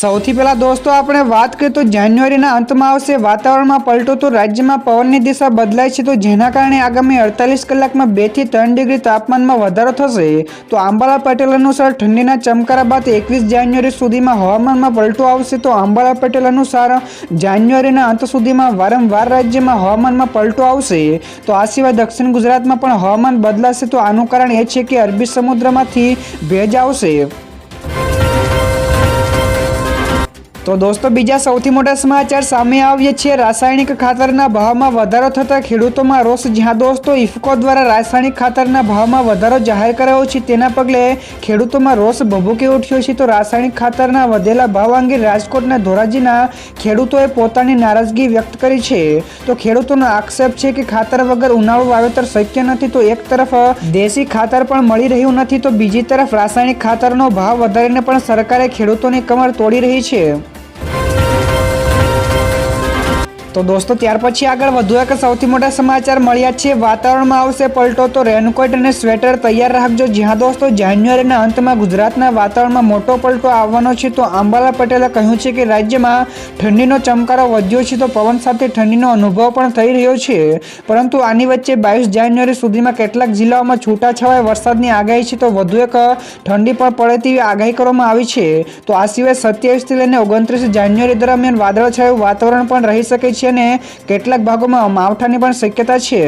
સૌથી પહેલાં દોસ્તો, આપણે વાત કરીએ તો જાન્યુઆરીના અંતમાં આવશે. વાતાવરણમાં પલટો તો રાજ્યમાં પવનની દિશા બદલાય છે, તો જેના કારણે આગામી અડતાલીસ કલાકમાં બેથી ત્રણ ડિગ્રી તાપમાનમાં વધારો થશે. તો આંબાલા પટેલ અનુસાર ઠંડીના ચમકારા બાદ એકવીસ જાન્યુઆરી સુધીમાં હવામાનમાં પલટો આવશે. તો આંબાલા પટેલ અનુસાર જાન્યુઆરીના અંત સુધીમાં વારંવાર રાજ્યમાં હવામાનમાં પલટો આવશે. તો આ સિવાય દક્ષિણ ગુજરાતમાં પણ હવામાન બદલાશે. તો આનું કારણ એ છે કે અરબી સમુદ્રમાંથી ભેજ આવશે. તો દોસ્તો, બીજા સૌથી મોટા સમાચાર સામે આવીએ છીએ રાસાયણિક ખાતરના ભાવમાં વધારો થતાં ખેડૂતોમાં રોષ. જ્યાં દોસ્તો, ઇફકો દ્વારા રાસાયણિક ખાતરના ભાવમાં વધારો જાહેર કરાયો છે, તેના પગલે ખેડૂતોમાં રોષ ભભૂકી ઉઠ્યો છે. તો રાસાયણિક ખાતરના વધેલા ભાવ અંગે રાજકોટના ધોરાજીના ખેડૂતોએ પોતાની નારાજગી વ્યક્ત કરી છે. તો ખેડૂતોનો આક્ષેપ છે કે ખાતર વગર ઉનાળુ વાવેતર શક્ય નથી, તો એક તરફ દેશી ખાતર પણ મળી રહ્યું નથી, તો બીજી તરફ રાસાયણિક ખાતરનો ભાવ વધારીને પણ સરકારે ખેડૂતોની કમર તોડી રહી છે. તો દોસ્તો, ત્યાર પછી આગળ વધુ એક સૌથી મોટા સમાચાર મળ્યા છે. વાતાવરણમાં આવશે પલટો તો રેનકોટ અને સ્વેટર તૈયાર રાખજો. જ્યાં દોસ્તો, જાન્યુઆરીના અંતમાં ગુજરાતના વાતાવરણમાં મોટો પલટો આવવાનો છે. તો આંબાલા પટેલે કહ્યું છે કે રાજ્યમાં ઠંડીનો ચમકારો વધ્યો છે. તો પવન સાથે ઠંડીનો અનુભવ પણ થઈ રહ્યો છે. પરંતુ આની વચ્ચે બાવીસ જાન્યુઆરી સુધીમાં કેટલાક જિલ્લાઓમાં છૂટાછવાયા વરસાદની આગાહી છે. તો વધુ એક ઠંડી પણ પડે તેવી આગાહી કરવામાં આવી છે. તો આ સિવાય સત્યાવીસથી લઈને ઓગણત્રીસ જાન્યુઆરી દરમિયાન વાદળછાયું વાતાવરણ પણ રહી શકે છે. અને કેટલાક ભાગોમાં માવઠાની પણ શક્યતા છે.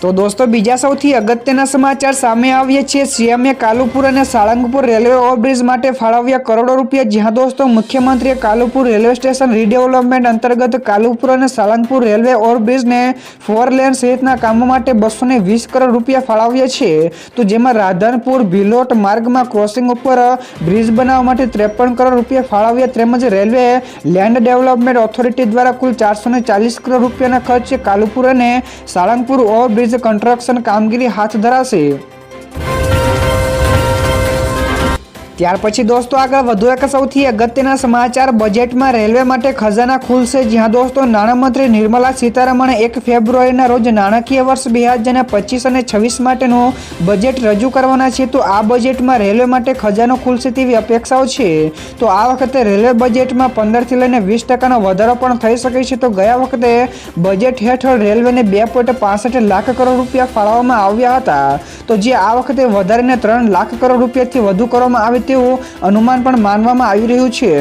તો દોસ્તો, બીજા સૌથી અગત્યના સમાચાર સામે આવીએ છીએ સીએમએ કાલુપુર અને સાળંગપુર રેલવે ઓવરબ્રિજ માટે ફાળવ્યા કરોડો રૂપિયા. જ્યાં દોસ્તો, મુખ્યમંત્રીએ કાલુપુર રેલવે સ્ટેશન રીડેવલપમેન્ટ અંતર્ગત કાલુપુર અને સાળંગપુર રેલવે ઓવરબ્રિજને ફોર લેન સહિતના કામો માટે બસો વીસ કરોડ રૂપિયા ફાળવ્યા છે. તો જેમાં રાધનપુર, ભિલોટ માર્ગમાં ક્રોસિંગ ઉપર બ્રિજ બનાવવા માટે ત્રેપન કરોડ રૂપિયા ફાળવ્યા. તેમજ રેલવે લેન્ડ ડેવલપમેન્ટ ઓથોરિટી દ્વારા કુલ ચારસો ચાલીસ કરોડ રૂપિયાના ખર્ચે કાલુપુર અને સાળંગપુર ઓવરબ્રિજ કન્સ્ટ્રક્શન કામગીરી હાથ ધરાશે. ત્યાર પછી દોસ્તો આગળ વધુ એક સૌથી અગત્યના સમાચાર. બજેટમાં રેલવે માટે ખજાના ખુલશે જ્યાં દોસ્તો નાણામંત્રી નિર્મલા સીતારમણે એક ફેબ્રુઆરીના રોજ નાણાકીય વર્ષ બે હજાર પચીસ અને છવ્વીસ માટેનું બજેટ રજૂ કરવાના છે. તો આ બજેટમાં રેલવે માટે ખજાનો ખુલશે તેવી અપેક્ષાઓ છે. તો આ વખતે રેલવે બજેટમાં પંદરથી લઈને વીસ ટકાનો વધારો પણ થઈ શકે છે. તો ગયા વખતે બજેટ હેઠળ રેલવેને બે પોઈન્ટ લાખ કરોડ રૂપિયા ફાળવવામાં આવ્યા હતા. તો જે આ વખતે વધારીને ત્રણ લાખ કરોડ રૂપિયાથી વધુ કરવામાં આવે તેવું અનુમાન પણ માનવામાં આવી રહ્યું છે.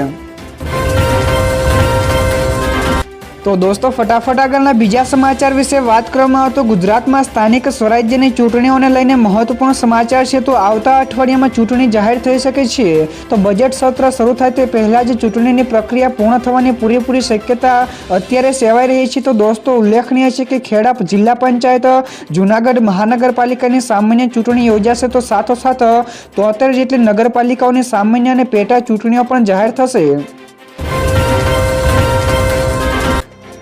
તો દોસ્તો, ફટાફટ આગળના બીજા સમાચાર વિશે વાત કરવામાં આવે તો ગુજરાતમાં સ્થાનિક સ્વરાજ્યની ચૂંટણીઓને લઈને મહત્વપૂર્ણ સમાચાર છે. તો આવતા અઠવાડિયામાં ચૂંટણી જાહેર થઈ શકે છે. તો બજેટ સત્ર શરૂ થાય તે પહેલાં જ ચૂંટણીની પ્રક્રિયા પૂર્ણ થવાની પૂરેપૂરી શક્યતા અત્યારે સેવાઈ રહી છે. તો દોસ્તો, ઉલ્લેખનીય છે કે ખેડા જિલ્લા પંચાયત જૂનાગઢ મહાનગરપાલિકાની સામાન્ય ચૂંટણી યોજાશે તો સાથોસાથ તોતેર જેટલી નગરપાલિકાઓની સામાન્ય અને પેટા ચૂંટણીઓ પણ જાહેર થશે.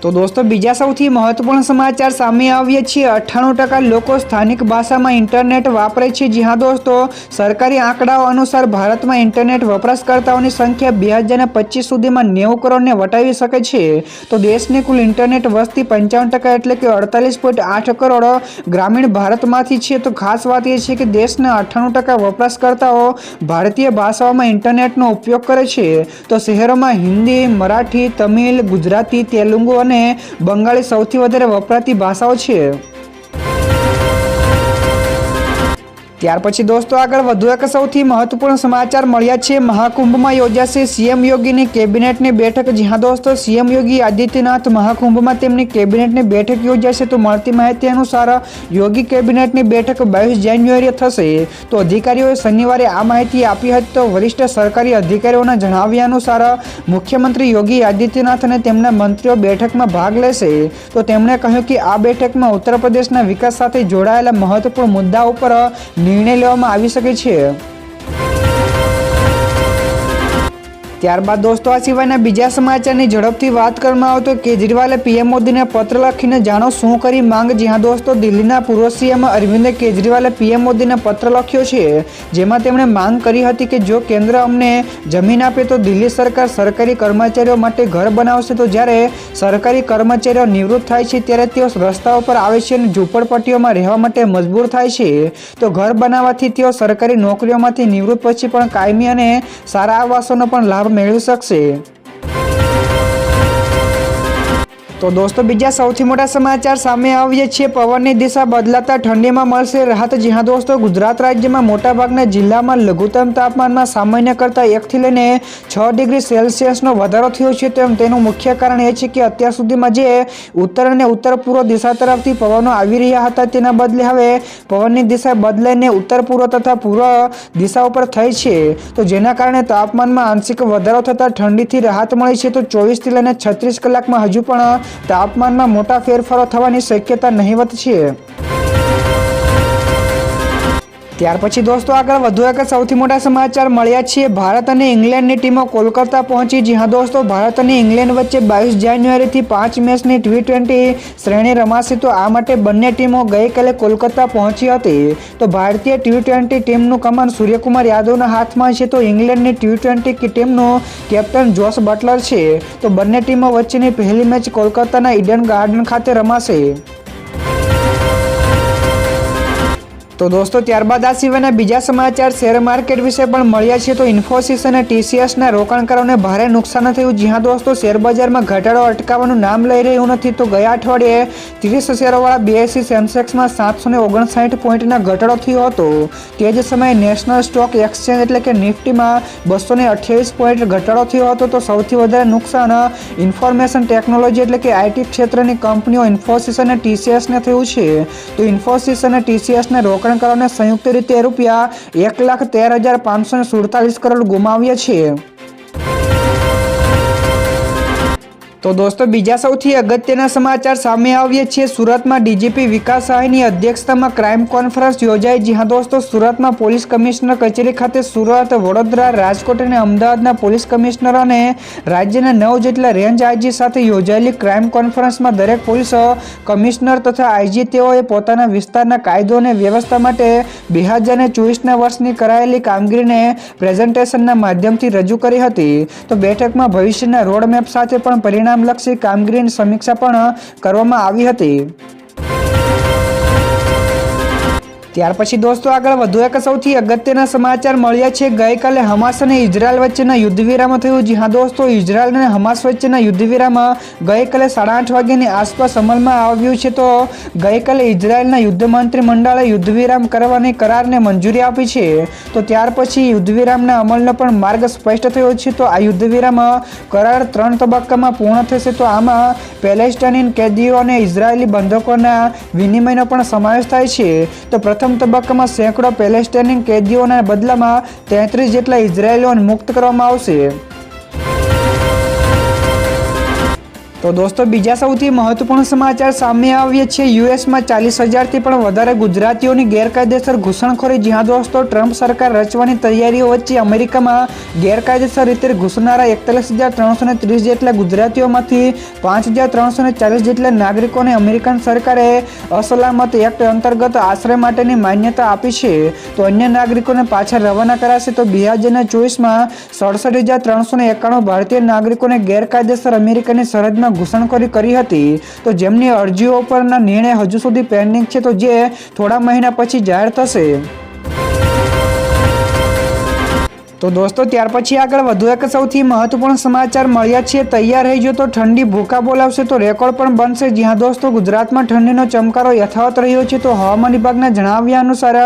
તો દોસ્તો, બીજા સૌથી મહત્વપૂર્ણ સમાચાર સામે આવીએ છીએ અઠ્ઠાણું ટકા લોકો સ્થાનિક ભાષામાં ઇન્ટરનેટ વાપરે છે. જી હા દોસ્તો, સરકારી આંકડાઓ અનુસાર ભારતમાં ઇન્ટરનેટ વપરાશકર્તાઓની સંખ્યા બે હજાર પચીસ સુધીમાં નેવું કરોડને વટાવી શકે છે. તો દેશની કુલ ઇન્ટરનેટ વસ્તી પંચાવન ટકા એટલે કે અડતાલીસ પોઈન્ટ આઠ કરોડ ગ્રામીણ ભારતમાંથી છે. તો ખાસ વાત એ છે કે દેશના અઠ્ઠાણું ટકા વપરાશકર્તાઓ ભારતીય ભાષાઓમાં ઇન્ટરનેટનો ઉપયોગ કરે છે. તો શહેરોમાં હિન્દી, મરાઠી, તમિલ, ગુજરાતી, તેલુગુ અને બંગાળી સૌથી વધારે વપરાતી ભાષાઓ છે. ત્યાર પછી દોસ્તો આગળ વધુ એક સૌથી મહત્વપૂર્ણ સમાચાર મળ્યા છે. મહાકુંભમાં યોજાશે સીએમ યોગીની કેબિનેટની બેઠક. જ્યાં દોસ્તો સીએમ યોગી આદિત્યનાથ મહાકુંભમાં તેમની કેબિનેટની બેઠક યોજાશે તો મળતી માહિતી અનુસાર યોગી કેબિનેટની બેઠક બાવીસ જાન્યુઆરીએ થશે. તો અધિકારીઓએ શનિવારે આ માહિતી આપી હતી. તો વરિષ્ઠ સરકારી અધિકારીઓના જણાવ્યા અનુસાર મુખ્યમંત્રી યોગી આદિત્યનાથ અને તેમના મંત્રીઓ બેઠકમાં ભાગ લેશે. તો તેમણે કહ્યું કે આ બેઠકમાં ઉત્તર પ્રદેશના વિકાસ સાથે જોડાયેલા મહત્વપૂર્ણ મુદ્દા ઉપર નિર્ણય લેવામાં આવી શકે છે? ત્યારબાદ દોસ્તો, આ સિવાયના બીજા સમાચારની ઝડપથી વાત કરવામાં આવે તો કેજરીવાલે પીએમ મોદીને પત્ર લખીને જાણો શું કરી માંગ. જ્યાં દોસ્તો, દિલ્હીના પૂર્વ સીએમ અરવિંદ કેજરીવાલે પીએમ મોદીને પત્ર લખ્યો છે, જેમાં તેમણે માંગ કરી હતી કે જો કેન્દ્ર અમને જમીન આપે તો દિલ્હી સરકાર સરકારી કર્મચારીઓ માટે ઘર બનાવશે. તો જ્યારે સરકારી કર્મચારીઓ નિવૃત્ત થાય છે, ત્યારે તેઓ રસ્તાઓ પર આવે છે અને ઝૂંપડપટ્ટીઓમાં રહેવા માટે મજબૂર થાય છે. તો ઘર બનાવવાથી તેઓ સરકારી નોકરીઓમાંથી નિવૃત્ત પછી પણ કાયમી અને સારા આવાસોનો પણ લાભ મેળવી શકશે? તો દોસ્તો, બીજા સૌથી મોટા સમાચાર સામે આવીએ છીએ પવનની દિશા બદલાતા ઠંડીમાં મળશે રાહત. જ્યાં દોસ્તો, ગુજરાત રાજ્યમાં મોટાભાગના જિલ્લામાં લઘુત્તમ તાપમાનમાં સામાન્ય કરતાં એકથી લઈને છ ડિગ્રી સેલ્સિયસનો વધારો થયો છે. તેમ તેનું મુખ્ય કારણ એ છે કે અત્યાર સુધીમાં જે ઉત્તર અને ઉત્તર પૂર્વ દિશા તરફથી પવનો આવી રહ્યા હતા, તેના બદલે હવે પવનની દિશા બદલાઈને ઉત્તર પૂર્વ તથા પૂર્વ દિશા ઉપર થઈ છે. તો જેના કારણે તાપમાનમાં આંશિક વધારો થતાં ઠંડીથી રાહત મળી છે. તો ચોવીસથી લઈને છત્રીસ કલાકમાં હજુ પણ તાપમાનમાં મોટા ફેરફારો થવાની શક્યતા નહીવત છે. ત્યાર પછી દોસ્તો આગળ વધુ એક સૌથી મોટા સમાચાર મળ્યા છે. ભારત અને ઇંગ્લેન્ડની ટીમો કોલકાતા પહોંચી. જ્યાં દોસ્તો, ભારત અને ઇંગ્લેન્ડ વચ્ચે બાવીસ જાન્યુઆરીથી પાંચ મેચની ટી ટ્વેન્ટી શ્રેણી રમાશે. તો આ માટે બંને ટીમો ગઈકાલે કોલકાતા પહોંચી હતી. તો ભારતીય ટી ટ્વેન્ટી ટીમનું કમાન સૂર્યકુમાર યાદવના હાથમાં છે. તો ઇંગ્લેન્ડની ટી ટ્વેન્ટી ટીમનું કેપ્ટન જોસ બટલર છે. તો બંને ટીમો વચ્ચેની પહેલી મેચ કોલકાતાના ઈડન ગાર્ડન ખાતે રમાશે. તો દોસ્તો, ત્યારબાદ આ સિવાયના બીજા સમાચાર શેર માર્કેટ વિશે પણ મળ્યા છે તો ઇન્ફોસિસ અને ટીસીએસના રોકાણકારોને ભારે નુકસાન થયું. જ્યાં દોસ્તો શેરબજારમાં ઘટાડો અટકાવવાનું નામ લઈ રહ્યું નથી. તો ગયા અઠવાડિયે ત્રીસ શેરોવાળા બીએસસી સેન્સેક્સમાં સાતસો ને ઓગણસાઠ પોઈન્ટના ઘટાડો થયો હતો. તે જ સમયે નેશનલ સ્ટોક એક્સચેન્જ એટલે કે નિફ્ટીમાં બસો ને અઠ્યાવીસ પોઈન્ટ ઘટાડો થયો હતો. તો સૌથી વધારે નુકસાન ઇન્ફોર્મેશન ટેકનોલોજી એટલે કે આઈટી ક્ષેત્રની કંપનીઓ ઇન્ફોસિસ અને ટીસીએસને થયું છે. તો ઇન્ફોસિસ અને ટીસીએસને રોકાણ રોકાણકારોને સંયુક્ત રીતે રૂપિયા એક લાખ તેર હજાર પાંચસો સુડતાલીસ કરોડ ગુમાવ્યા છે. તો દોસ્તો, બીજા સૌથી અગત્યના સમાચાર સામે આવીએ છીએ. સુરતમાં ડીજીપી વિકાસ સહાયની અધ્યક્ષતામાં ક્રાઇમ કોન્ફરન્સ યોજાઈ, જ્યાં દોસ્તો સુરતમાં પોલીસ કમિશનર કચેરી ખાતે સુરત, વડોદરા, રાજકોટ અને અમદાવાદના પોલીસ કમિશનર અને રાજ્યના નવ જેટલા રેન્જ આઈજી સાથે યોજાયેલી ક્રાઇમ કોન્ફરન્સમાં દરેક પોલીસ કમિશનર તથા આઈજી તેઓએ પોતાના વિસ્તારના કાયદો અને વ્યવસ્થા માટે બે હજાર ચોવીસના વર્ષની કરાયેલી કામગીરીને પ્રેઝન્ટેશનના માધ્યમથી રજૂ કરી હતી. તો બેઠકમાં ભવિષ્યના રોડમેપ સાથે પણ પરિણામ પરિણામલક્ષી કામગીરીની સમીક્ષા પણ કરવામાં આવી હતી. ત્યાર પછી દોસ્તો આગળ વધુ એક સૌથી અગત્યના સમાચાર મળ્યા છે. ગઈકાલે હમાસ અને ઇઝરાયલ વચ્ચેના યુદ્ધ વિરામ થયું. જી હા દોસ્તો, ઇઝરાયલ અને હમાસ વચ્ચેના યુદ્ધ વિરામ ગઈકાલે સાડા આઠ વાગ્યાની આસપાસ અમલમાં આવ્યું છે. તો ગઈકાલે ઇઝરાયલના યુદ્ધ મંત્રીમંડળે યુદ્ધ વિરામ કરવાની કરારને મંજૂરી આપી છે. તો ત્યાર પછી યુદ્ધ વિરામના અમલનો પણ માર્ગ સ્પષ્ટ થયો છે. તો આ યુદ્ધ વિરામ કરાર ત્રણ તબક્કામાં પૂર્ણ થશે. તો આમાં પેલેસ્ટાઇન કેદીઓ અને ઇઝરાયેલી બંધકોના વિનિમયનો પણ સમાવેશ થાય છે. તો પ્રથમ પ્રથમ તબક્કામાં સેંકડો પેલેસ્ટાઇની કેદીઓના બદલામાં તેત્રીસ જેટલા ઇઝરાયેલીઓને મુક્ત કરવામાં આવશે. તો દોસ્તો, બીજા સૌથી મહત્વપૂર્ણ સમાચાર સામે આવ્યા છે. યુએસમાં ચાલીસ હજારથી પણ વધારે ગુજરાતીઓની ગેરકાયદેસર ઘૂસણખોરી. જ્યાં દોસ્તો, ટ્રમ્પ સરકાર રચવાની તૈયારીઓ વચ્ચે અમેરિકામાં ગેરકાયદેસર રીતે ઘૂસનારા એકતાલીસ હજાર ત્રણસો ને ત્રીસ જેટલા ગુજરાતીઓમાંથી પાંચ હજાર ત્રણસો ને ચાલીસ જેટલા નાગરિકોને અમેરિકન સરકારે અસલામત એક્ટ અંતર્ગત આશ્રય માટેની માન્યતા આપી છે. તો અન્ય નાગરિકોને પાછા રવાના કરાશે તો બે હજારના ચોવીસમાં સડસઠ હજાર ત્રણસો ને એકાણું ભારતીય નાગરિકોને ગેરકાયદેસર અમેરિકાની સરહદમાં ઘૂસણખોરી કરી હતી, તો જેમની અરજીઓ પરના નિર્ણય હજુ સુધી પેન્ડિંગ છે, તો જે થોડા મહિના પછી જાહેર થશે. તો દોસ્તો, ત્યાર પછી આગળ વધુ એક સૌથી મહત્વપૂર્ણ સમાચાર મળ્યા છે. તૈયાર રહી જો તો ઠંડી ભૂકા બોલાવશે તો રેકોર્ડ પણ બનશે. જ્યાં દોસ્તો, ગુજરાતમાં ઠંડીનો ચમકારો યથાવત રહ્યો છે તો હવામાન વિભાગના જણાવ્યા અનુસાર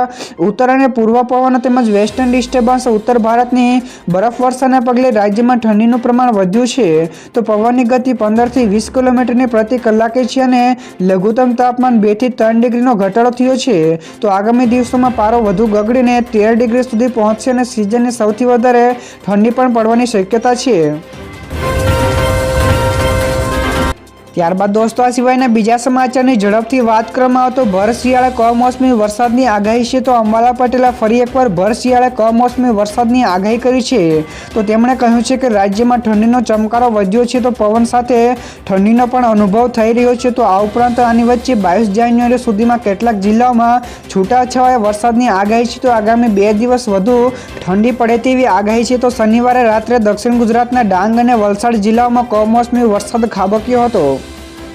ઉત્તર અને પૂર્વ પવન તેમજ વેસ્ટર્ન ડિસ્ટર્બન્સ ઉત્તર ભારતની બરફવર્ષાના પગલે રાજ્યમાં ઠંડીનું પ્રમાણ વધ્યું છે. તો પવનની ગતિ પંદરથી વીસ કિલોમીટરની પ્રતિ કલાકે છે અને લઘુત્તમ તાપમાન બેથી ત્રણ ડિગ્રીનો ઘટાડો થયો છે. તો આગામી દિવસોમાં પારો વધુ ગગડીને તેર ડિગ્રી સુધી પહોંચશે અને સિઝનની સૌથી સૌથી વધારે ઠંડી પણ પડવાની શક્યતા છે ત્યારબાદ દોસ્તો, આ સિવાયના બીજા સમાચારની ઝડપથી વાત કરવામાં આવે તો ભર શિયાળા કમોસમી વરસાદની આગાહી છે. તો અંબાલા પટેલે ફરી એકવાર ભર શિયાળા કમોસમી વરસાદની આગાહી કરી છે. તો તેમણે કહ્યું છે કે રાજ્યમાં ઠંડીનો ચમકારો વધ્યો છે. તો પવન સાથે ઠંડીનો પણ અનુભવ થઈ રહ્યો છે. તો આ ઉપરાંત આની વચ્ચે બાવીસ જાન્યુઆરી સુધીમાં કેટલાક જિલ્લાઓમાં છૂટાછવાયા વરસાદની આગાહી છે. તો આગામી બે દિવસ વધુ ઠંડી પડે તેવી આગાહી છે. તો શનિવારે રાત્રે દક્ષિણ ગુજરાતના ડાંગ અને વલસાડ જિલ્લાઓમાં કમોસમી વરસાદ ખાબક્યો હતો.